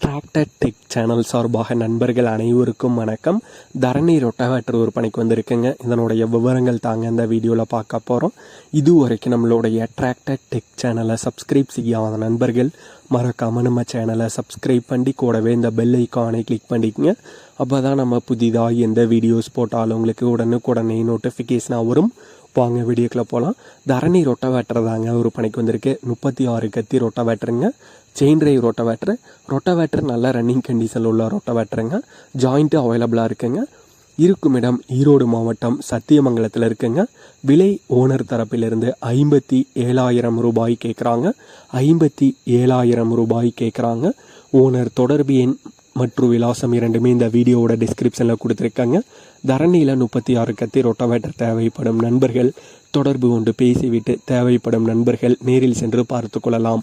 Tractor tech channel சார்பாக நண்பர்கள் அனைவருக்கும் வணக்கம். தரணி ரொட்டவேட்டர் விற்பனைக்கு வந்திருக்குங்க. இதனுடைய விவரங்கள் தாங்க இந்த வீடியோவில் பார்க்க போகிறோம் இது வரைக்கும் நம்மளுடைய டிராக்டர் டெக் சேனலை சப்ஸ்கிரைப் செய்யாத நண்பர்கள் மறக்காமல் நம்ம சேனலை சப்ஸ்கிரைப் பண்ணி கூடவே இந்த பெல் ஐக்கானை கிளிக் பண்ணிக்கங்க. அப்போ தான் நம்ம புதிதாக எந்த வீடியோஸ் போட்டாலும் உங்களுக்கு உடனுக்குடனே நோட்டிஃபிகேஷனாக வரும். வாங்க வீடியோக்குள்ள போகலாம் தரணி ரொட்டவேட்டர் தாங்க ஒரு பணிக்கு வந்திருக்கு. முப்பத்தி ஆறு கத்தி ரொட்டவேட்டருங்க செயின் டிரைவ் ரொட்டவேட்டர் ரொட்டவேட்டர் நல்ல ரன்னிங் கண்டிஷனில் உள்ள ரொட்டவேட்டருங்க ஜாயிண்ட்டு அவைலபிளாக இருக்குங்க. இருக்கும் இடம் ஈரோடு மாவட்டம் சத்தியமங்கலத்தில் இருக்குங்க. விலை ஓனர் தரப்பிலிருந்து ஐம்பத்தி ஏழாயிரம் ரூபாய் கேட்குறாங்க. ஐம்பத்தி ஏழாயிரம் ரூபாய் கேட்குறாங்க. ஓனர் தொடர்பு எண் மற்றும் விலாசம் இரண்டுமே இந்த வீடியோவோட டிஸ்கிரிப்ஷனில் கொடுத்துருக்காங்க. தரணியில் முப்பத்தி ஆறு கத்தி ரொட்டவேட்டர் தேவைப்படும் நண்பர்கள். தொடர்பு கொண்டு பேசிவிட்டு தேவைப்படும் நண்பர்கள் நேரில் சென்று பார்த்து கொள்ளலாம்.